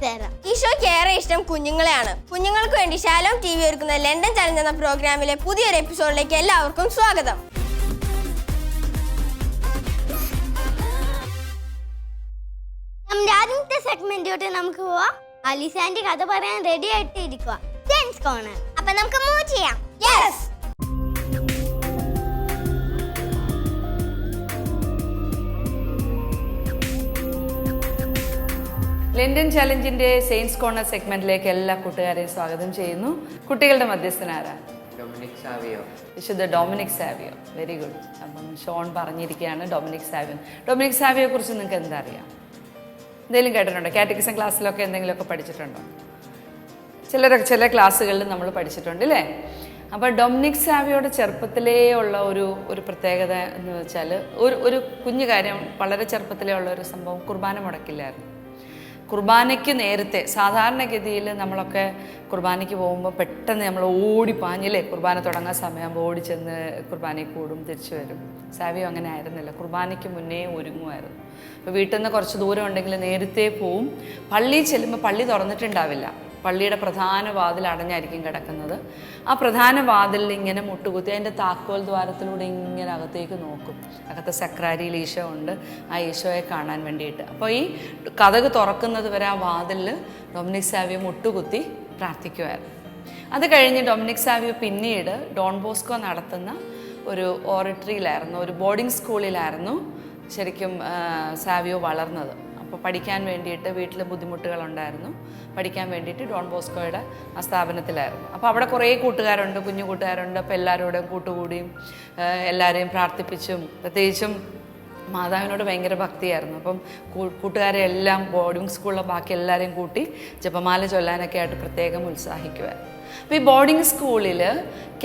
Sarah. ഈശോയ്ക്ക് ഏറെ ഇഷ്ടം കുഞ്ഞുങ്ങളെയാണ്. കുഞ്ഞുങ്ങൾക്ക് വേണ്ടി ശാലോം ടി വി ഒരുക്കുന്ന ലണ്ടൻ ചലഞ്ച് എന്ന പ്രോഗ്രാമിലെ പുതിയൊരു എപ്പിസോഡിലേക്ക് എല്ലാവർക്കും സ്വാഗതം. നമ്മുടെ ആദ്യത്തെ സെഗ്മെന്റിലോട്ട് നമുക്ക് പോവാം. അലിസാന്റെ കഥ പറയാൻ റെഡി ആയിട്ട് ഇരിക്കുക ജെൻസ് അപ്പൊ നമുക്ക് മൂവ് ചെയ്യാം. ലണ്ടൻ ചലഞ്ചിന്റെ സെയിൻസ് കോർണർ സെഗ്മെന്റിലേക്ക് എല്ലാ കൂട്ടുകാരെയും സ്വാഗതം ചെയ്യുന്നു. കുട്ടികളുടെ മധ്യസ്ഥനാരാ ഡൊമിനിക് സാവിയോ. വിശുദ്ധ ഡൊമിനിക് സാവിയോ. വെരി ഗുഡ് അപ്പം ഷോൺ പറഞ്ഞിരിക്കുകയാണ് ഡൊമിനിക് സാവിയോ. ഡൊമിനിക് സാവിയെ കുറിച്ച് നിങ്ങൾക്ക് എന്താ അറിയാം? എന്തെങ്കിലും കേട്ടിട്ടുണ്ടോ? കാറ്റഗിസം ക്ലാസ്സിലൊക്കെ എന്തെങ്കിലുമൊക്കെ പഠിച്ചിട്ടുണ്ടോ? ചിലരൊക്കെ ചില ക്ലാസ്സുകളിൽ നമ്മൾ പഠിച്ചിട്ടുണ്ട് അല്ലേ അപ്പോൾ ഡൊമിനിക് സാവിയോടെ ചെറുപ്പത്തിലേ ഉള്ള ഒരു ഒരു പ്രത്യേകത എന്ന് വെച്ചാൽ ഒരു ഒരു കുഞ്ഞു കാര്യം വളരെ ചെറുപ്പത്തിലേ ഉള്ള ഒരു സംഭവം കുർബാന മുടക്കില്ലായിരുന്നു. കുർബാനയ്ക്ക് നേരത്തെ സാധാരണഗതിയിൽ നമ്മളൊക്കെ കുർബാനയ്ക്ക് പോകുമ്പോൾ പെട്ടെന്ന് നമ്മൾ ഓടി പാഞ്ഞില്ലേ കുർബാന തുടങ്ങാൻ സമയമാകുമ്പോൾ ഓടി ചെന്ന് കുർബാനയിൽ കൂടും തിരിച്ചു വരും. സാവിയോ അങ്ങനെ ആയിരുന്നില്ല. കുർബാനയ്ക്ക് മുന്നേ ഒരുങ്ങുമായിരുന്നു. അപ്പോൾ വീട്ടിൽ നിന്ന് കുറച്ച് ദൂരം ഉണ്ടെങ്കിൽ നേരത്തെ പോവും. പള്ളിയിൽ ചെല്ലുമ്പോൾ പള്ളി തുറന്നിട്ടുണ്ടാവില്ല. പള്ളിയുടെ പ്രധാന വാതിൽ അടഞ്ഞായിരിക്കും കിടക്കുന്നത്. ആ പ്രധാന വാതിലിൽ ഇങ്ങനെ മുട്ടുകുത്തി അതിന്റെ താക്കോൽ ദ്വാരത്തിലൂടെ ഇങ്ങനെ അകത്തേക്ക് നോക്കും. അകത്ത് സക്രാരിയിൽ ഈശോ ഉണ്ട്. ആ ഈശോയെ കാണാൻ വേണ്ടിയിട്ട്. അപ്പോൾ ഈ കഥക് തുറക്കുന്നത് വരെ ആ വാതിലിൽ ഡൊമിനിക് സാവിയോ മുട്ടുകുത്തി പ്രാർത്ഥിക്കുമായിരുന്നു അത് കഴിഞ്ഞ് ഡൊമിനിക് സാവിയോ പിന്നീട് ഡോൺ ബോസ്കോ നടത്തുന്ന ഒരു ഓറിട്ടറിയിലായിരുന്നു ഒരു ബോർഡിംഗ് സ്കൂളിലായിരുന്നു ശരിക്കും സാവിയോ വളർന്നത്. അപ്പോൾ പഠിക്കാൻ വേണ്ടിയിട്ട് വീട്ടിൽ ബുദ്ധിമുട്ടുകളുണ്ടായിരുന്നു. പഠിക്കാൻ വേണ്ടിയിട്ട് ഡോൺ ബോസ്കോയുടെ ആ സ്ഥാപനത്തിലായിരുന്നു. അപ്പോൾ അവിടെ കുറേ കൂട്ടുകാരുണ്ട് കുഞ്ഞു കൂട്ടുകാരുണ്ട്. അപ്പോൾ എല്ലാവരോടും കൂട്ടുകൂടിയും എല്ലാവരെയും പ്രാർത്ഥിപ്പിച്ചും പ്രത്യേകിച്ചും മാതാവിനോട് ഭയങ്കര ഭക്തിയായിരുന്നു. അപ്പം കൂട്ടുകാരെ എല്ലാം ബോർഡിംഗ് സ്കൂളിലെ ബാക്കി എല്ലാവരെയും കൂട്ടി ജപമാല ചൊല്ലാനൊക്കെ ആയിട്ട് പ്രത്യേകം ഉത്സാഹിക്കുമായിരുന്നു അപ്പോൾ ഈ ബോർഡിംഗ് സ്കൂളിൽ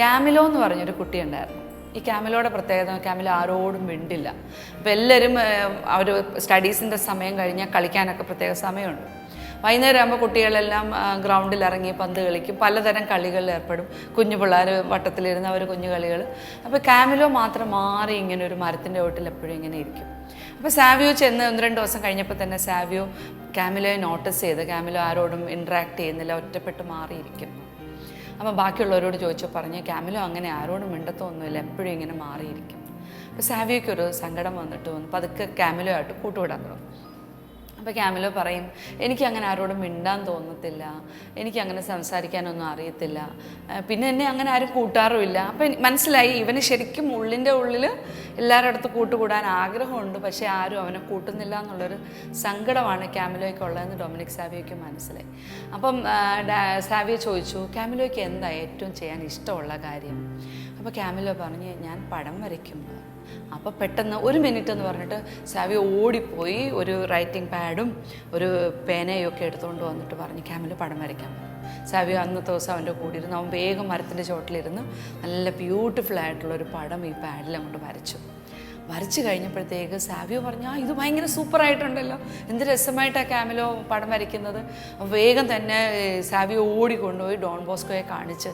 ക്യാമിലോ എന്ന് പറഞ്ഞൊരു കുട്ടി ഉണ്ടായിരുന്നു ഈ ക്യാമിലോടെ പ്രത്യേകത ക്യാമിൽ ആരോടും മിണ്ടില്ല. അപ്പോൾ എല്ലാവരും അവർ സ്റ്റഡീസിന്റെ സമയം കഴിഞ്ഞാൽ കളിക്കാനൊക്കെ പ്രത്യേക സമയമുണ്ട്. വൈകുന്നേരം ആകുമ്പോൾ കുട്ടികളെല്ലാം ഗ്രൗണ്ടിൽ ഇറങ്ങി പന്ത് കളിക്കും. പലതരം കളികളിൽ ഏർപ്പെടും. കുഞ്ഞു പിള്ളേർ വട്ടത്തിലിരുന്ന് അവർ കുഞ്ഞു കളികൾ അപ്പോൾ ക്യാമിലോ മാത്രം മാറി ഇങ്ങനെ ഒരു മരത്തിന്റെ ഓട്ടിൽ എപ്പോഴും ഇങ്ങനെ ഇരിക്കും. അപ്പോൾ സാവിയോ ചെന്ന് ഒന്ന് രണ്ട് ദിവസം കഴിഞ്ഞപ്പോൾ തന്നെ സാവിയോ ക്യാമിലോയെ നോട്ടീസ് ചെയ്ത് ക്യാമിലോ ആരോടും ഇൻട്രാക്ട് ചെയ്യുന്നില്ല ഒറ്റപ്പെട്ട് മാറിയിരിക്കും. അപ്പം ബാക്കിയുള്ളവരോട് ചോദിച്ചു പറഞ്ഞ് ക്യാമിലോ അങ്ങനെ ആരോടും മിണ്ടത്തൊന്നുമില്ല എപ്പോഴും ഇങ്ങനെ മാറിയിരിക്കും. അപ്പോൾ സാവിയോയ്ക്ക് ഒരു സങ്കടം വന്നിട്ട് വന്നു. പതുക്കെ ക്യാമിലോ ആയിട്ട് കൂട്ടുവിടാൻ തുടങ്ങും. അപ്പോൾ ക്യാമിലോ പറയും എനിക്ക് അങ്ങനെ ആരോടും മിണ്ടാൻ തോന്നത്തില്ല. എനിക്ക് അങ്ങനെ സംസാരിക്കാനൊന്നും അറിയത്തില്ല. പിന്നെ എന്നെ അങ്ങനെ ആരും കൂട്ടാറുമില്ല. അപ്പം മനസ്സിലായി ഇവന് ശരിക്കും ഉള്ളിന്റെ ഉള്ളിൽ എല്ലാവരുടെ അടുത്ത് കൂട്ടുകൂടാൻ ആഗ്രഹമുണ്ട് പക്ഷേ ആരും അവനെ കൂട്ടുന്നില്ല എന്നുള്ളൊരു സങ്കടമാണ് ക്യാമിലോയ്ക്ക് ഉള്ളതെന്ന് ഡൊമിനിക് സാവിയോയ്ക്ക് മനസ്സിലായി. അപ്പം സാവിയോ ചോദിച്ചു ക്യാമിലോയ്ക്ക് എന്താ ഏറ്റവും ചെയ്യാൻ ഇഷ്ടമുള്ള കാര്യം? അപ്പോൾ ക്യാമിലോ പറഞ്ഞ് ഞാൻ പടം വരയ്ക്കുമ്പോൾ അപ്പോൾ പെട്ടെന്ന് ഒരു മിനിറ്റ് എന്ന് പറഞ്ഞിട്ട് സാവി ഓടിപ്പോയി ഒരു റൈറ്റിംഗ് പാഡും ഒരു പേനയും ഒക്കെ എടുത്തുകൊണ്ട് വന്നിട്ട് പറഞ്ഞു ക്യാമിൽ പടം വരയ്ക്കാൻ സാവി അന്നത്തെ ദിവസം അവന്റെ കൂടെ ഇരുന്ന് അവൻ വേഗം മരത്തിന്റെ ചോട്ടിലിരുന്ന് നല്ല ബ്യൂട്ടിഫുൾ ആയിട്ടുള്ള ഒരു പടം ഈ പാഡിൽ അങ്ങോട്ട് വരച്ചു. വരച്ചു കഴിഞ്ഞപ്പോഴത്തേക്ക് സാവിയോ പറഞ്ഞു ആ ഇത് ഭയങ്കര സൂപ്പറായിട്ടുണ്ടല്ലോ എന്ത് രസമായിട്ടാണ് ക്യാമിലോ പടം വരയ്ക്കുന്നത്. വേഗം തന്നെ സാവിയോ ഓടിക്കൊണ്ടുപോയി ഡോൺ ബോസ്കോയെ കാണിച്ച്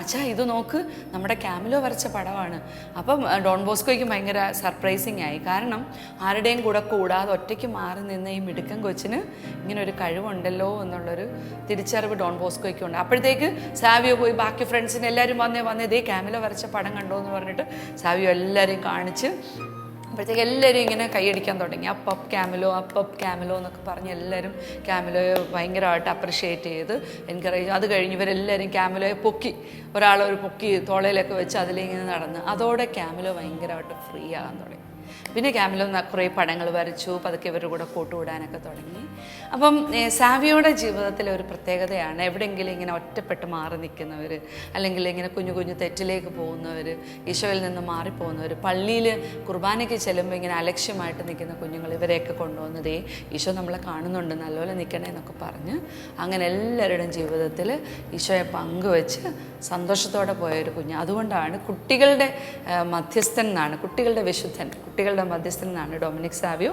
അച്ഛാ ഇത് നോക്ക് നമ്മുടെ ക്യാമിലോ വരച്ച പടമാണ്. അപ്പം ഡോൺ ബോസ്കോയ്ക്ക് ഭയങ്കര സർപ്രൈസിങ് ആയി. കാരണം ആരുടെയും കൂടെ കൂടാതെ ഒറ്റയ്ക്ക് മാറി നിന്ന് ഈ മിടുക്കൻ കൊച്ചിന് ഇങ്ങനെ ഒരു കഴിവുണ്ടല്ലോ എന്നുള്ളൊരു തിരിച്ചറിവ് ഡോൺ ബോസ്കോയ്ക്ക് ഉണ്ട് അപ്പോഴത്തേക്ക് സാവിയോ പോയി ബാക്കി ഫ്രണ്ട്സിന് എല്ലാവരും വന്നേ വന്നേ ഇതേ ക്യാമിലോ വരച്ച പടം കണ്ടോ എന്ന് പറഞ്ഞിട്ട് സാവിയോ എല്ലാവരെയും കാണിച്ച് അപ്പോഴത്തേക്ക് എല്ലാവരും ഇങ്ങനെ കൈയടിക്കാൻ തുടങ്ങി. Up up Camillo up Camillo എന്നൊക്കെ പറഞ്ഞ് എല്ലാവരും ക്യാമിലോയെ ഭയങ്കരമായിട്ട് അപ്രിഷ്യേറ്റ് ചെയ്ത് എൻകറേജ് അത് കഴിഞ്ഞ് ഇവരെല്ലാവരും ക്യാമിലോയെ പൊക്കി ഒരാളെ ഒരു പൊക്കി തോളയിലൊക്കെ വെച്ച് അതിലിങ്ങനെ നടന്ന്. അതോടെ ക്യാമിലോ ഭയങ്കരമായിട്ട് ഫ്രീ ആകാൻ തുടങ്ങി. പിന്നെ ക്യാമിലും കുറേ പടങ്ങൾ വരച്ചു. പതുക്കെ ഇവരുടെ കൂടെ കൂട്ടുകൂടാനൊക്കെ തുടങ്ങി. അപ്പം സാവിയോടെ ജീവിതത്തിലെ ഒരു പ്രത്യേകതയാണ് എവിടെയെങ്കിലും ഇങ്ങനെ ഒറ്റപ്പെട്ട് മാറി നിൽക്കുന്നവർ അല്ലെങ്കിൽ ഇങ്ങനെ കുഞ്ഞു കുഞ്ഞു തെറ്റിലേക്ക് പോകുന്നവർ ഈശോയിൽ നിന്ന് മാറിപ്പോകുന്നവർ പള്ളിയിൽ കുർബാനയ്ക്ക് ചെല്ലുമ്പോൾ ഇങ്ങനെ അലക്ഷ്യമായിട്ട് നിൽക്കുന്ന കുഞ്ഞുങ്ങൾ ഇവരെയൊക്കെ കൊണ്ടുവന്നതേ ഈശോ നമ്മളെ കാണുന്നുണ്ട് നല്ലപോലെ നിൽക്കണേ എന്നൊക്കെ പറഞ്ഞ് അങ്ങനെ എല്ലാവരുടെയും ജീവിതത്തിൽ ഈശോയെ പങ്കുവെച്ച് സന്തോഷത്തോടെ പോയ ഒരു കുഞ്ഞ്. അതുകൊണ്ടാണ് കുട്ടികളുടെ മധ്യസ്ഥൻ എന്നാണ് കുട്ടികളുടെ വിശുദ്ധൻ കുട്ടികളുടെ മധ്യസ്ഥൻ എന്നാണ് ഡൊമിനിക് സാവിയോ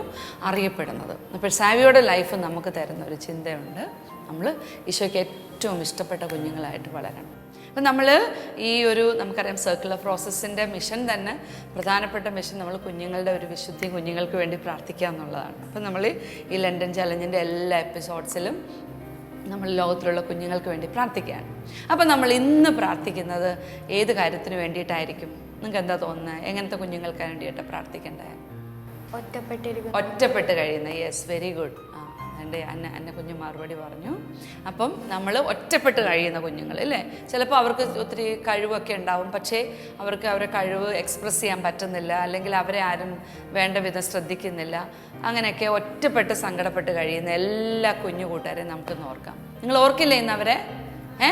അറിയപ്പെടുന്നത്. അപ്പോൾ സാവിയോയുടെ ലൈഫ് നമുക്ക് തരുന്ന ഒരു ചിന്തയുണ്ട്. നമ്മൾ ഈശോയ്ക്ക് ഏറ്റവും ഇഷ്ടപ്പെട്ട കുഞ്ഞുങ്ങളായിട്ട് വളരണം. അപ്പം നമ്മൾ ഈ ഒരു നമുക്കറിയാം സർക്കുലർ പ്രോസസ്സിന്റെ മിഷൻ തന്നെ പ്രധാനപ്പെട്ട മിഷൻ നമ്മൾ കുഞ്ഞുങ്ങളുടെ ഒരു വിശുദ്ധി കുഞ്ഞുങ്ങൾക്ക് വേണ്ടി പ്രാർത്ഥിക്കുക എന്നുള്ളതാണ്. അപ്പം നമ്മൾ ഈ ലണ്ടൻ ചലഞ്ചിന്റെ എല്ലാ എപ്പിസോഡ്സിലും നമ്മൾ ലോകത്തിലുള്ള കുഞ്ഞുങ്ങൾക്ക് വേണ്ടി പ്രാർത്ഥിക്കുകയാണ്. അപ്പം നമ്മൾ ഇന്ന് പ്രാർത്ഥിക്കുന്നത് ഏത് കാര്യത്തിന് വേണ്ടിയിട്ടായിരിക്കും? നിങ്ങൾക്ക് എന്താ തോന്നുന്നത് എങ്ങനത്തെ കുഞ്ഞുങ്ങൾക്ക് വേണ്ടിയിട്ട് പ്രാർത്ഥിക്കണ്ടേ? ഒറ്റപ്പെട്ടിരിക്കുന്നു. ഒറ്റപ്പെട്ട് കഴിയുന്ന യെസ് വെരി ഗുഡ് ആ എന്റെ അന്ന അന്ന കുഞ്ഞു മറുപടി പറഞ്ഞു. അപ്പം നമ്മൾ ഒറ്റപ്പെട്ട് കഴിയുന്ന കുഞ്ഞുങ്ങൾ അല്ലേ? ചിലപ്പോൾ അവർക്ക് ഒത്തിരി കഴിവൊക്കെ ഉണ്ടാവും പക്ഷേ അവർക്ക് അവരെ കഴിവ് എക്സ്പ്രസ് ചെയ്യാൻ പറ്റുന്നില്ല അല്ലെങ്കിൽ അവരെ ആരും വേണ്ട വിധം ശ്രദ്ധിക്കുന്നില്ല. അങ്ങനെയൊക്കെ ഒറ്റപ്പെട്ട് സങ്കടപ്പെട്ട് കഴിയുന്ന എല്ലാ കുഞ്ഞു കൂട്ടുകാരെയും നമുക്ക് ഓർക്കാം. നിങ്ങൾ ഓർക്കില്ലേ ഇന്ന് അവരെ? ഏ?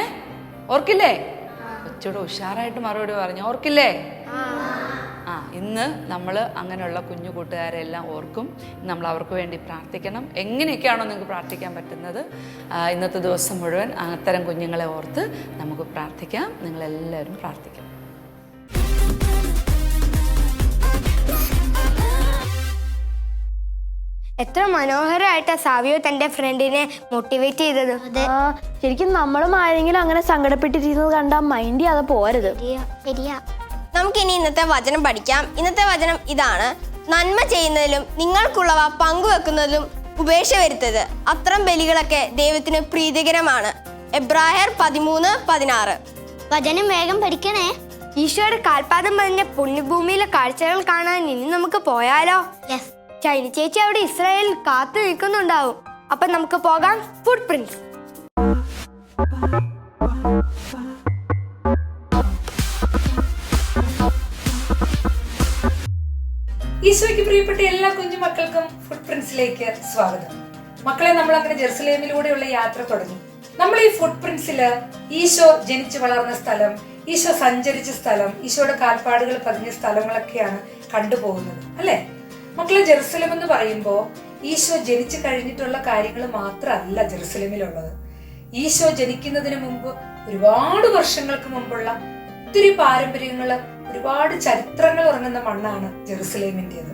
ഓർക്കില്ലേ? കൊച്ചൂടെ ഉഷാറായിട്ട് മറുപടി പറഞ്ഞു. ഓർക്കില്ലേ? ആ ഇന്ന് നമ്മൾ അങ്ങനെയുള്ള കുഞ്ഞു കൂട്ടുകാരെല്ലാം ഓർക്കും. നമ്മൾ അവർക്ക് വേണ്ടി പ്രാർത്ഥിക്കണം. എങ്ങനെയൊക്കെയാണോ നിങ്ങൾക്ക് പ്രാർത്ഥിക്കാൻ പറ്റുന്നത് ഇന്നത്തെ ദിവസം മുഴുവൻ അത്തരം കുഞ്ഞുങ്ങളെ ഓർത്ത് നമുക്ക് പ്രാർത്ഥിക്കാം. നിങ്ങളെല്ലാവരും പ്രാർത്ഥിക്കണം എത്ര മനോഹരമായിട്ടാ സാവിയോ തന്റെ ഫ്രണ്ടിനെ മോട്ടിവേറ്റ് ചെയ്തത്. ശരിക്കും നമ്മളും ആരെങ്കിലും അങ്ങനെ സങ്കടപ്പെട്ടിരിക്കുന്നത് കണ്ടാൽ മൈൻഡ് ചെയ്യാതെ പോരുത് ശരിയാ. നമുക്കിനി ഇന്നത്തെ വചനം പഠിക്കാം. ഇന്നത്തെ വചനം ഇതാണ്. നന്മ ചെയ്യുന്നതിലും നിങ്ങൾക്കുള്ളവ പങ്കുവെക്കുന്നതിലും ഉപേക്ഷ വരുത്തത് അത്തരം ബലികളൊക്കെ ദൈവത്തിന് പ്രീതികരമാണ്. എബ്രായർ പതിമൂന്ന് പതിനാറ്. വചനം വേഗം പഠിക്കണേ. ഈശോയുടെ കാൽപാദം പതിഞ്ഞ പുണ്യഭൂമിയിലെ കാഴ്ചകൾ കാണാൻ ഇനി നമുക്ക് പോയാലോ? ചൈനി ചേച്ചി അവിടെ ഇസ്രായേൽ കാത്തു നിൽക്കുന്നുണ്ടാവും. അപ്പൊ നമുക്ക് പോകാം. ഫുഡ് പ്രിൻസ് ഈശോയ്ക്ക് പ്രിയപ്പെട്ട എല്ലാ കുഞ്ഞുമക്കൾക്കും ഫുഡ് പ്രിൻസിലേക്ക് സ്വാഗതം. മക്കളെ നമ്മൾ അങ്ങനെ ജെറുസലേമിലൂടെയുള്ള യാത്ര തുടങ്ങി. നമ്മൾ ഈ ഫുഡ് പ്രിൻസിൽ ഈശോ ജനിച്ചു വളർന്ന സ്ഥലം ഈശോ സഞ്ചരിച്ച സ്ഥലം ഈശോയുടെ കാൽപ്പാടുകൾ പതിഞ്ഞ സ്ഥലങ്ങളൊക്കെയാണ് കണ്ടുപോകുന്നത് അല്ലെ? മക്കളെ ജെറുസലേം എന്ന് പറയുമ്പോൾ ഈശോ ജനിച്ചു കഴിഞ്ഞിട്ടുള്ള കാര്യങ്ങൾ മാത്രമല്ല ജെറുസലേമിലുള്ളത്. ഈശോ ജനിക്കുന്നതിന് മുമ്പ് ഒരുപാട് വർഷങ്ങൾക്ക് മുമ്പുള്ള ഒത്തിരി പാരമ്പര്യങ്ങൾ ഒരുപാട് ചരിത്രങ്ങൾ ഉറങ്ങുന്ന മണ്ണാണ് ജെറുസലേമിന്റെത്.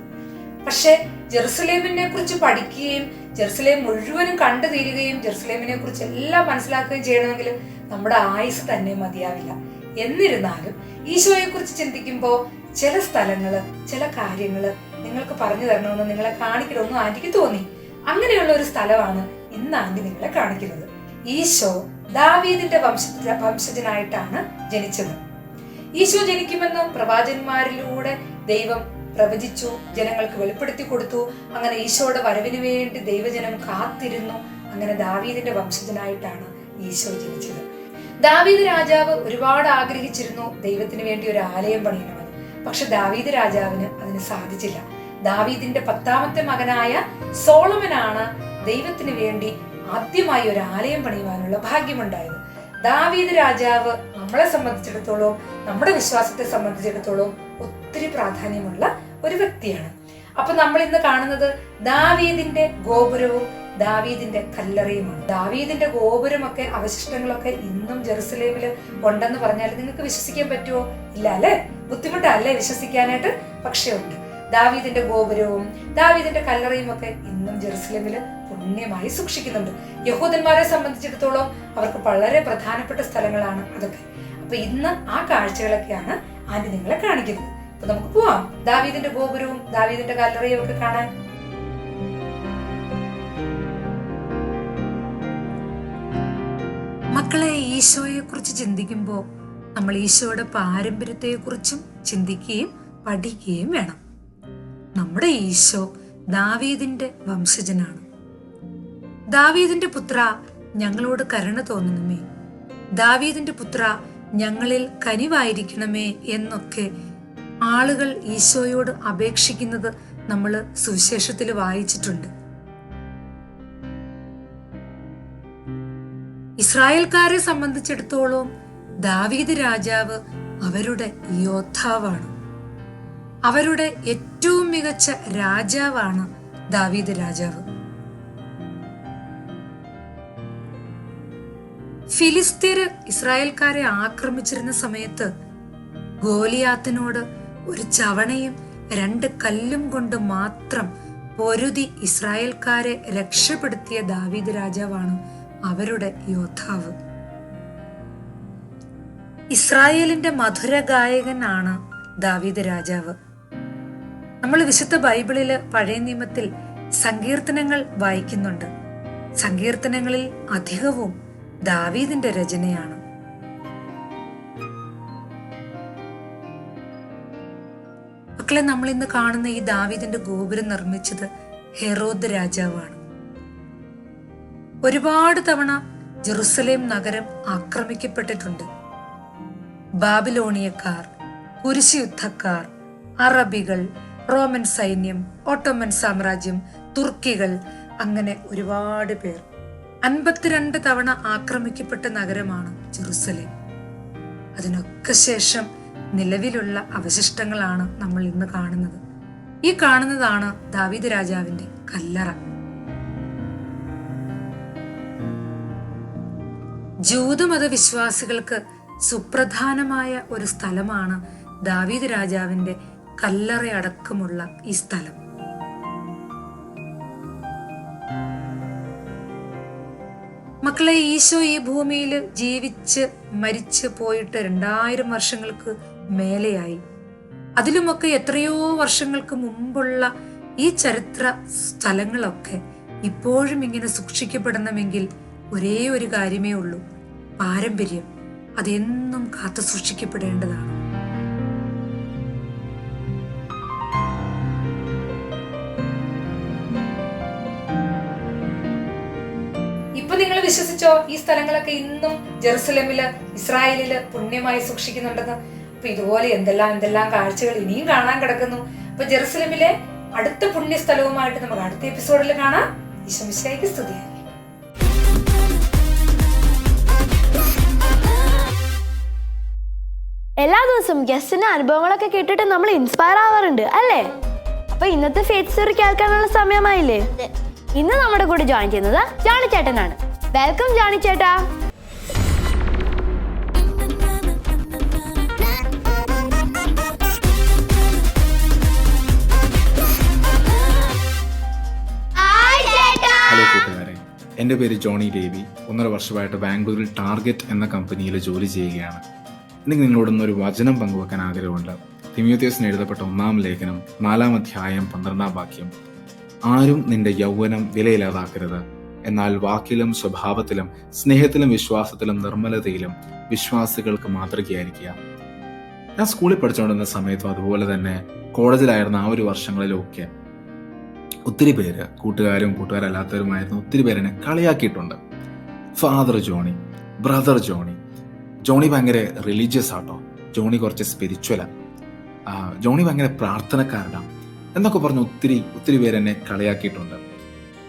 പക്ഷെ ജെറുസലേമിനെ കുറിച്ച് പഠിക്കുകയും ജെറുസലേം മുഴുവനും കണ്ടു തീരുകയും ജെറുസലേമിനെ കുറിച്ച് എല്ലാം മനസ്സിലാക്കുകയും ചെയ്യണമെങ്കിൽ നമ്മുടെ ആയുസ് തന്നെ മതിയാവില്ല. എന്നിരുന്നാലും ഈശോയെ കുറിച്ച് ചിന്തിക്കുമ്പോൾ ചില സ്ഥലങ്ങൾ ചില കാര്യങ്ങൾ നിങ്ങൾക്ക് പറഞ്ഞു തരണമെന്ന് നിങ്ങളെ കാണിക്കണമെന്നും ആന്റിക്ക് തോന്നി. അങ്ങനെയുള്ള ഒരു സ്ഥലമാണ് ഇന്ന് ആന്റി നിങ്ങളെ കാണിക്കുന്നത്. ഈശോ ദാവീദിന്റെ വംശ വംശജനായിട്ടാണ് ജനിച്ചത്. ഈശോ ജനിക്കുമെന്ന് പ്രവാചന്മാരിലൂടെ ദൈവം പ്രവചിച്ചു ജനങ്ങൾക്ക് വെളിപ്പെടുത്തി കൊടുത്തു. അങ്ങനെ ഈശോയുടെ വരവിന് വേണ്ടി ദൈവജനം കാത്തിരുന്നു. അങ്ങനെ ദാവീദിന്റെ വംശജനായിട്ടാണ് ഈശോ ജനിച്ചത്. ദാവീദ് രാജാവ് ഒരുപാട് ആഗ്രഹിച്ചിരുന്നു ദൈവത്തിന് വേണ്ടി ഒരു ആലയം പണിയണമെന്ന്. പക്ഷെ ദാവീദ് രാജാവിന് അതിന് സാധിച്ചില്ല. ദാവീദിന്റെ പത്താമത്തെ മകനായ സോളമനാണ് ദൈവത്തിന് വേണ്ടി ആദ്യമായി ഒരു ആലയം പണിയുവാനുള്ള ഭാഗ്യമുണ്ടായത്. ദാവീദ് രാജാവ് നമ്മളെ സംബന്ധിച്ചിടത്തോളം നമ്മുടെ വിശ്വാസത്തെ സംബന്ധിച്ചിടത്തോളം ഒത്തിരി പ്രാധാന്യമുള്ള ഒരു വ്യക്തിയാണ്. അപ്പൊ നമ്മൾ ഇന്ന് കാണുന്നത് ദാവീദിന്റെ ഗോപുരവും ദാവീദിന്റെ കല്ലറയുമാണ്. ദാവീദിന്റെ ഗോപുരമൊക്കെ അവശിഷ്ടങ്ങളൊക്കെ ഇന്നും ജെറുസലേമിൽ ഉണ്ടെന്ന് പറഞ്ഞാൽ നിങ്ങൾക്ക് വിശ്വസിക്കാൻ പറ്റുമോ ഇല്ല അല്ലെ? ബുദ്ധിമുട്ടല്ലേ വിശ്വസിക്കാനായിട്ട്? പക്ഷേ ഉണ്ട്. ദാവീദിന്റെ ഗോപുരവും ദാവീദിന്റെ കല്ലറയും ഒക്കെ ഇന്നും ജെറുസലേമിൽ പുണ്യമായി സൂക്ഷിക്കുന്നുണ്ട്. യഹൂദന്മാരെ സംബന്ധിച്ചിടത്തോളം അവർക്ക് വളരെ പ്രധാനപ്പെട്ട സ്ഥലങ്ങളാണ് അതൊക്കെ. അപ്പൊ ഇന്ന് ആ കാഴ്ചകളൊക്കെയാണ് ആന്റി നിങ്ങളെ കാണിക്കുന്നത്. അപ്പൊ നമുക്ക് പോവാം. ദാവീദിന്റെ ഗോപുരവും ദാവീദിന്റെ കല്ലറയും ഒക്കെ കാണാൻ. മക്കളെ ഈശോയെ കുറിച്ച് ചിന്തിക്കുമ്പോൾ നമ്മൾ ഈശോയുടെ പാരമ്പര്യത്തെക്കുറിച്ചും ചിന്തിക്കുകയും പഠിക്കുകയും വേണം. നമ്മുടെ ഈശോ ദാവീദിന്റെ വംശജനാണ്. ദാവീദിന്റെ പുത്ര ഞങ്ങളോട് കരുണ തോന്നണമേ ദാവീദിന്റെ പുത്ര ഞങ്ങളിൽ കനിവായിരിക്കണമേ എന്നൊക്കെ ആളുകൾ ഈശോയോട് അപേക്ഷിക്കുന്നത് നമ്മൾ സുവിശേഷത്തിൽ വായിച്ചിട്ടുണ്ട്. ഇസ്രായേൽക്കാരെ സംബന്ധിച്ചിടത്തോളം ദാവീദ് രാജാവ് അവരുടെ യോദ്ധാവാണ്. അവരുടെ ഏറ്റവും മികച്ച രാജാവാണ് ദാവീദ് രാജാവ്. ഫിലിസ്തീര് ഇസ്രായേൽക്കാരെ ആക്രമിച്ചിരുന്ന സമയത്ത് ഗോലിയാത്തിനോട് ഒരു ചവണയും രണ്ട് കല്ലും കൊണ്ട് മാത്രം പൊരുതി ഇസ്രായേൽക്കാരെ രക്ഷപ്പെടുത്തിയ ദാവീദ് രാജാവാണ് അവരുടെ യോദ്ധാവ്. ഇസ്രായേലിന്റെ മധുര ഗായകനാണ് ദാവീദ് രാജാവ്. നമ്മൾ വിശുദ്ധ ബൈബിളിൽ പഴയ നിയമത്തിൽ സങ്കീർത്തനങ്ങൾ വായിക്കുന്നുണ്ട്. സങ്കീർത്തനങ്ങളിൽ അധികവും ദാവീദിന്റെ രചനയാണ്. മക്കളെ നമ്മൾ ഇന്ന് കാണുന്ന ഈ ദാവീദിന്റെ ഗോപുരം നിർമ്മിച്ചത് ഹെറോദ് രാജാവാണ്. ഒരുപാട് തവണ ജെറുസലേം നഗരം ആക്രമിക്കപ്പെട്ടിട്ടുണ്ട്. ബാബിലോണിയക്കാർ കുരിശുയുദ്ധക്കാർ അറബികൾ റോമൻ സൈന്യം ഓട്ടോമൻ സാമ്രാജ്യം തുർക്കികൾ അങ്ങനെ ഒരുപാട് പേർ. അൻപത്തിരണ്ട് തവണ ആക്രമിക്കപ്പെട്ട നഗരമാണ് ജെറുസലേം. അതിനൊക്കെ ശേഷം നിലവിലുള്ള അവശിഷ്ടങ്ങളാണ് നമ്മൾ ഇന്ന് കാണുന്നത്. ഈ കാണുന്നതാണ് ദാവീദ് രാജാവിന്റെ കല്ലറ. ജൂതമത വിശ്വാസികൾക്ക് സുപ്രധാനമായ ഒരു സ്ഥലമാണ് ദാവീദ് രാജാവിന്റെ കല്ലറയടക്കമുള്ള ഈ സ്ഥലം. മക്കളെ ഈശോ ഈ ഭൂമിയിൽ ജീവിച്ച് മരിച്ച് പോയിട്ട് രണ്ടായിരം വർഷങ്ങൾക്ക് മേലെയായി. അതിലുമൊക്കെ എത്രയോ വർഷങ്ങൾക്ക് മുമ്പുള്ള ഈ ചരിത്ര സ്ഥലങ്ങളൊക്കെ ഇപ്പോഴും ഇങ്ങനെ സൂക്ഷിക്കപ്പെടണമെങ്കിൽ ഒരേ ഒരു കാര്യമേ ഉള്ളൂ പാരമ്പര്യം. അതെന്നും കാത്തു സൂക്ഷിക്കപ്പെടേണ്ടതാണ്. വിശ്വസിച്ചോ? ഈ സ്ഥലങ്ങളൊക്കെ ഇന്നും ജെറുസലമിൽ ഇസ്രായേലിൽ പുണ്യമായി സൂക്ഷിക്കുന്നുണ്ടെന്ന്. അപ്പൊ ഇതുപോലെ എന്തെല്ലാം എന്തെല്ലാം കാഴ്ചകൾ ഇനിയും കാണാൻ കിടക്കുന്നു. അപ്പൊ ജെറുസലമിലെ അടുത്ത പുണ്യസ്ഥലവുമായിട്ട് നമുക്ക് അടുത്ത എപ്പിസോഡിൽ കാണാം. ഈശോമിശിഹായ്ക്ക് സ്തുതിയായി എല്ലാ ദിവസവും ഗസ്റ്റിന്റെ അനുഭവങ്ങളൊക്കെ കേട്ടിട്ട് നമ്മൾ ഇൻസ്പയർ ആവാറുണ്ട് അല്ലേ? അപ്പൊ ഇന്നത്തെ ഫേറ്റ് സ്റ്റോറി കേൾക്കാനുള്ള സമയമായില്ലേ? ഇന്ന് നമ്മുടെ കൂടെ ജോയിൻ ചെയ്യുന്നത് ജാണി ചേട്ടനാണ്. വെൽക്കം ജാണി ചേട്ടാ. ഹലോ കൂട്ടുകാരെ. എന്റെ പേര് ജോണി ദേവി ഒന്നര വർഷമായിട്ട് ബാംഗ്ലൂരിൽ ടാർഗറ്റ് എന്ന കമ്പനിയിൽ ജോലി ചെയ്യുകയാണ്. എനിക്ക് നിങ്ങളോടൊന്നൊരു വചനം പങ്കുവെക്കാൻ ആഗ്രഹമുണ്ട്. തിമിയോത്യോസിന് എഴുതപ്പെട്ട ഒന്നാം ലേഖനം നാലാം അധ്യായം പന്ത്രണ്ടാം വാക്യം. ആരും നിന്റെ യൗവനം വിലയില്ലാതാക്കരുത്. എന്നാൽ വാക്കിലും സ്വഭാവത്തിലും സ്നേഹത്തിലും വിശ്വാസത്തിലും നിർമ്മലതയിലും വിശ്വാസികൾക്ക് മാതൃകയായിരിക്കുക. ഞാൻ സ്കൂളിൽ പഠിച്ചുകൊണ്ടിരുന്ന സമയത്തും അതുപോലെ തന്നെ കോളേജിലായിരുന്ന ആ ഒരു വർഷങ്ങളിലൊക്കെ ഒത്തിരി പേര് കൂട്ടുകാരും കൂട്ടുകാരല്ലാത്തവരുമായിരുന്നു ഒത്തിരി പേരെന്നെ കളിയാക്കിയിട്ടുണ്ട്. Father Johnny brother Johnny Johnny ഭയങ്കര റിലീജിയസ് ആട്ടോ. ജോണി കുറച്ച് സ്പിരിച്വലാ ആ, ജോണി ഭയങ്കര പ്രാർത്ഥനക്കാരനാണ് എന്നൊക്കെ പറഞ്ഞ് ഒത്തിരി ഒത്തിരി പേരെന്നെ കളിയാക്കിയിട്ടുണ്ട്.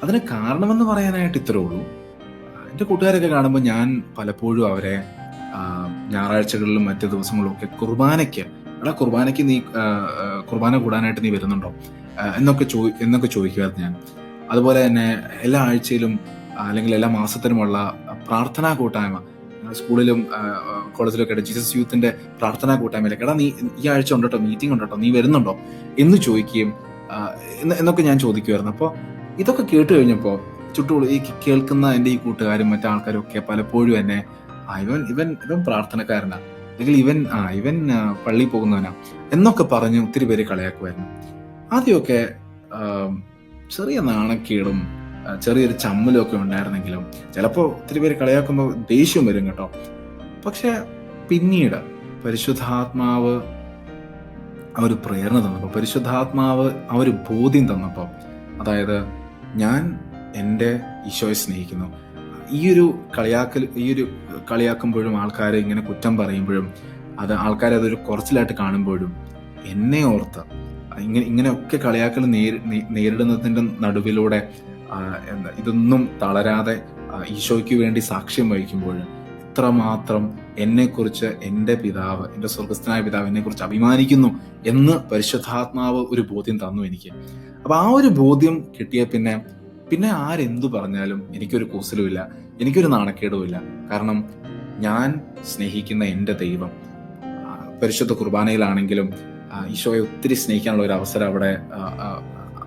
അതിന് കാരണമെന്ന് പറയാനായിട്ട് ഇത്രേ ഉള്ളൂ. എന്റെ കൂട്ടുകാരൊക്കെ കാണുമ്പോൾ ഞാൻ പലപ്പോഴും അവരെ ഞായറാഴ്ചകളിലും മറ്റു ദിവസങ്ങളിലും ഒക്കെ കുർബാനയ്ക്ക് എടാ കുർബാനയ്ക്ക് നീ കുർബാന കൂടാനായിട്ട് നീ വരുന്നുണ്ടോ? എന്നൊക്കെ ചോ എന്നൊക്കെ ചോദിക്കുമായിരുന്നു ഞാൻ. അതുപോലെ തന്നെ എല്ലാ ആഴ്ചയിലും അല്ലെങ്കിൽ എല്ലാ മാസത്തിനുമുള്ള പ്രാർത്ഥനാ കൂട്ടായ്മ. സ്കൂളിലും കോളേജിലൊക്കെ ആയിട്ട് ജീസസ് യൂത്തിന്റെ പ്രാർത്ഥനാ കൂട്ടായ്മയിലൊക്കെ എടാ നീ ഈ ആഴ്ച ഉണ്ടോ മീറ്റിംഗ് ഉണ്ടോ നീ വരുന്നുണ്ടോ? എന്ന് ചോദിക്കുകയും എന്നൊക്കെ ഞാൻ ചോദിക്കുമായിരുന്നു. അപ്പോൾ ഇതൊക്കെ കേട്ട് കഴിഞ്ഞപ്പോൾ ചുറ്റും ഈ കേൾക്കുന്ന എന്റെ ഈ കൂട്ടുകാരും മറ്റാൾക്കാരും ഒക്കെ പലപ്പോഴും എന്നെ ആ ഇവൻ ഇവൻ ഇവൻ പ്രാർത്ഥനക്കാരനാ. അല്ലെങ്കിൽ ഇവൻ ആ ഇവൻ പള്ളിയിൽ പോകുന്നവനാ. എന്നൊക്കെ പറഞ്ഞ് ഒത്തിരി പേര് കളിയാക്കുമായിരുന്നു. ആദ്യമൊക്കെ ചെറിയ നാണക്കേടും ചെറിയൊരു ചമ്മലും ഒക്കെ ഉണ്ടായിരുന്നെങ്കിലും ചിലപ്പോൾ ഒത്തിരി പേര് കളിയാക്കുമ്പോൾ ദേഷ്യം വരും കേട്ടോ. പക്ഷെ പിന്നീട് പരിശുദ്ധാത്മാവ് ആ ഒരു പ്രേരണ തന്നപ്പോൾ പരിശുദ്ധാത്മാവ് ആ ഒരു ബോധ്യം തന്നപ്പോൾ അതായത് ഞാൻ എന്റെ ഈശോയെ സ്നേഹിക്കുന്നു. ഈ ഒരു കളിയാക്കൽ ഈ ഒരു കളിയാക്കുമ്പോഴും ആൾക്കാരെ ഇങ്ങനെ കുറ്റം പറയുമ്പോഴും അത് ആൾക്കാരെ അതൊരു കുറച്ചിലായിട്ട് കാണുമ്പോഴും എന്നെ ഓർത്ത് ഇങ്ങനെ ഇങ്ങനെയൊക്കെ കളിയാക്കൽ നേരിടുന്നതിന്റെ നടുവിലൂടെ എന്താ ഇതൊന്നും തളരാതെ ഈശോയ്ക്ക് വേണ്ടി സാക്ഷ്യം വഹിക്കുമ്പോഴും എത്രമാത്രം എന്നെക്കുറിച്ച് എന്റെ പിതാവ് എന്റെ സ്വർഗസ്ഥനായ പിതാവ് എന്നെക്കുറിച്ച് അഭിമാനിക്കുന്നു എന്ന് പരിശുദ്ധാത്മാവ് ഒരു ബോധ്യം തന്നു എനിക്ക്. അപ്പൊ ആ ഒരു ബോധ്യം കിട്ടിയ പിന്നെ പിന്നെ ആരെന്തു പറഞ്ഞാലും എനിക്കൊരു കൂസലുമില്ല എനിക്കൊരു നാണക്കേടുമില്ല. കാരണം ഞാൻ സ്നേഹിക്കുന്ന എന്റെ ദൈവം പരിശുദ്ധ കുർബാനയിലാണെങ്കിലും ഈശോയെ ഒത്തിരി സ്നേഹിക്കാനുള്ള ഒരു അവസരം അവിടെ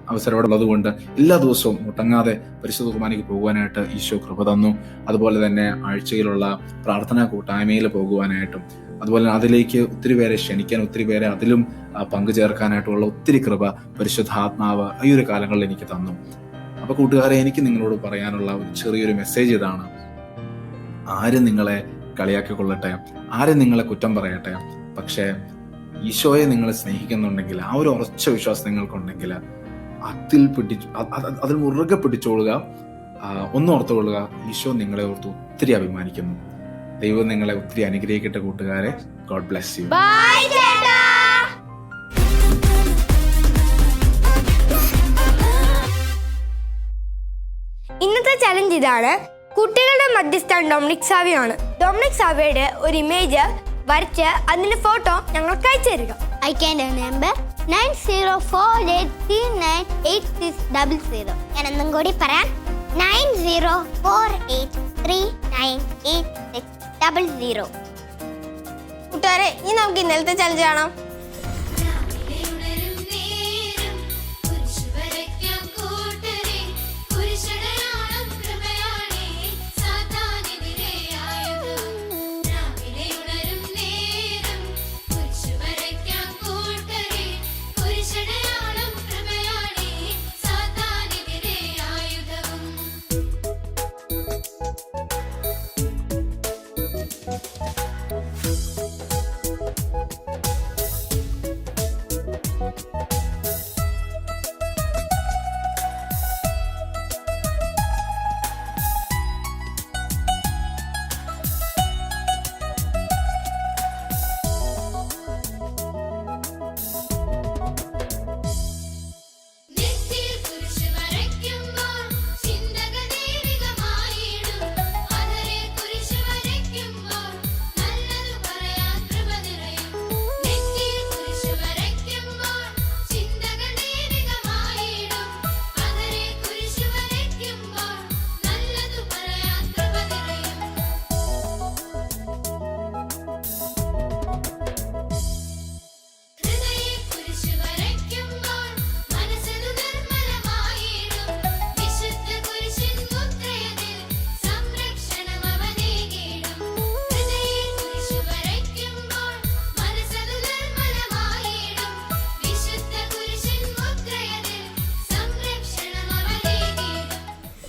അവസരം അവിടെ ഉള്ളതുകൊണ്ട് എല്ലാ ദിവസവും മുട്ടങ്ങാതെ പരിശുദ്ധ കുർബാനയ്ക്ക് പോകുവാനായിട്ട് ഈശോ കൃപ തന്നു. അതുപോലെ തന്നെ ആഴ്ചയിലുള്ള പ്രാർത്ഥനാ കൂട്ടായ്മയിൽ പോകുവാനായിട്ടും അതുപോലെ അതിലേക്ക് ഒത്തിരി പേരെ ക്ഷണിക്കാൻ ഒത്തിരി പേരെ അതിലും പങ്കു പങ്കുചേർക്കാനായിട്ടുള്ള ഒത്തിരി കൃപ പരിശുദ്ധാത്മാവ് ഈ ഒരു കാലങ്ങളിൽ എനിക്ക് തന്നു. അപ്പൊ കൂട്ടുകാരെ എനിക്ക് നിങ്ങളോട് പറയാനുള്ള ഒരു ചെറിയൊരു മെസ്സേജ് ഇതാണ്. ആരും നിങ്ങളെ കളിയാക്കി കൊള്ളട്ടെ ആരും നിങ്ങളെ കുറ്റം പറയട്ടെ? പക്ഷേ ഈശോയെ നിങ്ങൾ സ്നേഹിക്കുന്നുണ്ടെങ്കിൽ ആ ഒരു ഉറച്ച വിശ്വാസം നിങ്ങൾക്കുണ്ടെങ്കിൽ അതിൽ പിടിച്ചു അതിൽ മുറുകെ പിടിച്ചോളുക. ഒന്നോർത്തുകൊള്ളുക ഈശോ നിങ്ങളെ ഓർത്ത് ഒത്തിരി അഭിമാനിക്കുന്നു. ദൈവം നിങ്ങളെ ഒത്തിരി അനുഗ്രഹിക്കട്ടെ കൂട്ടുകാരെ. ഗോഡ് ബ്ലെസ് യു ഇന്നത്തെ ചലഞ്ച് ഇതാണ്. കുട്ടികളുടെ മധ്യസ്ഥൻ ഡൊമിനിക് സാവിയാണ്. ഡൊമിനിക് സാവിയുടെ ഒരു ഇമേജ് വരച്ച് അതിന്റെ ഫോട്ടോ ഞങ്ങൾക്ക് അയച്ചു തരിക. അയക്കേണ്ട number nine zero four eight three nine eight six double zero ഞാൻ ഒന്നും കൂടി പറയാം. Nine zero four eight three nine eight six double zero കൂട്ടുകാരെ ഇനി നമുക്ക് ഇന്നലത്തെ ചലഞ്ച് കാണാം.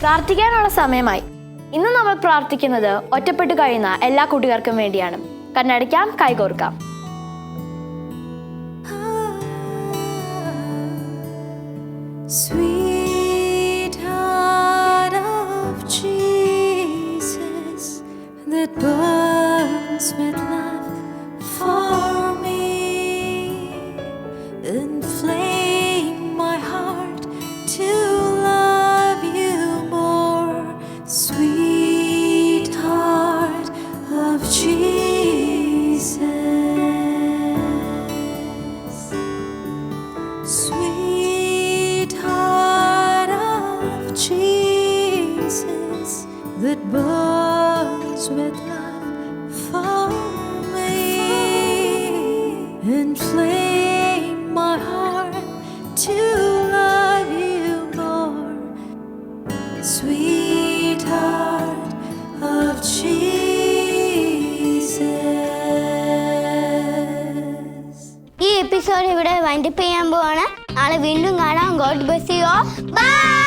പ്രാർത്ഥിക്കാനുള്ള സമയമായി. ഇന്ന് നമ്മൾ പ്രാർത്ഥിക്കുന്നത് ഒറ്റപ്പെട്ടു കഴിയുന്ന എല്ലാ കൂട്ടുകാർക്കും വേണ്ടിയാണ്. കണ്ണടയ്ക്കാം കൈകോർക്കാം. Jesus that burns with ഈ എപ്പിസോഡ് ഇവിടെ വൈൻഡപ്പ് ചെയ്യാൻ പോവാണ്. നാളെ വീണ്ടും കാണാം. God bus U by